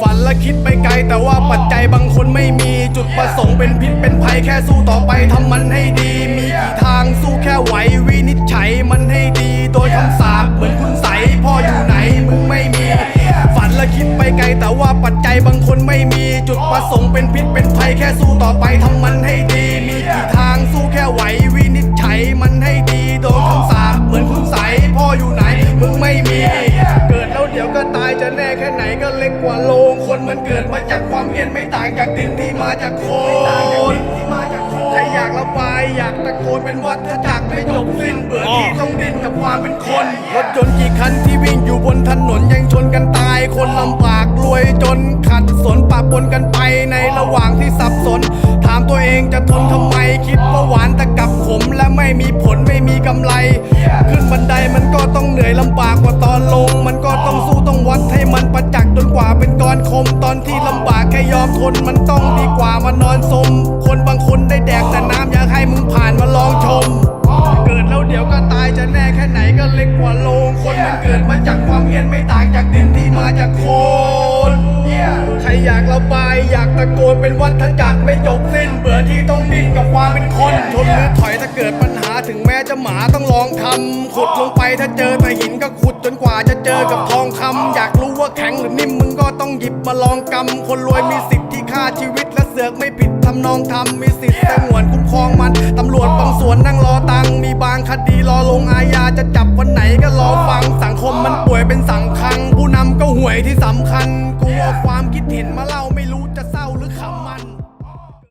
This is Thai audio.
ฝันและคิดไปไกล แต่ว่าปัจจัยบางคนไม่มีจุดประสงค์เป็นพิษเป็นภัยแค่สู้ต่อไปทำมันให้ดี มีกี่ทางสู้แค่ไหววินิจฉัยมันให้ดี โดยคำสาปเหมือนคุณใสพ่ออยู่ไหนมึงไม่มี ฝันและคิดไปไกล แต่ว่าปัจจัยบางคนไม่มีจุดประสงค์เป็นพิษเป็นภัยแค่สู้ต่อไปทำมันให้ดี แน่แค่ไหนก็เล็กกว่าโลงคนมันเกิดมาจากความเพียรไม่ต่างจากดินที่มาจากโคนใครอยากระบายอยากตะโกนเป็นวัฏจักรไม่จบสิ้นเบื่อที่ต้องดิ้นกับความเป็นคนรถยนต์กี่คันที่วิ่งอยู่บนถนนยังชนกันตายคนลำบากรวยจนขัดสนปะปนกันไปในระหว่างที่สับสน ถามตัวเองจะทนทำไมคิดว่าหวานแต่กลับขมและไม่มีผลไม่มีกำไร ขึ้นบันไดมันก็ต้องเหนื่อยลำบากกว่าตอน ที่ลำบากแค่ยอมทนมันต้องดีกว่ามานอนสม คนบางคนได้แดกแต่น้ำอยากให้มึงผ่านมาลองชม เกิดแล้วเดี๋ยวก็ตายจะแน่แค่ไหนก็เล็กกว่าโลงคนมันเกิดมาจาก ยรไม่ต่างจากดินที่มาจากโคนใครอยากระบายอยากตะโกนเป็นวัฏจักรไม่จบสิ้นเบื่อที่ต้องดิ้นกับความเป็นคนชนหรือถอยถ้าเกิดปัญหาถึงแม้จะหมาต้องลองทำขุดลงไปถ้าเจอแต่หินก็ขุดจนกว่าจะเจอกับทองคำอยากรู้ว่าแข็งหรือนิ่มมึงก็ต้องหยิบมาลองกำคนรวยมีสิทธิ์ที่ฆ่าชีวิตและเสือกไม่ผิดทำนองทำมีสิทธิ์สงวนคุ้มครองมันตำรวจบางส่วนนั่งรอตังค์มีบางคดีรอลงอาญาจะ ความคิดเห็นมาเล่าไม่รู้จะ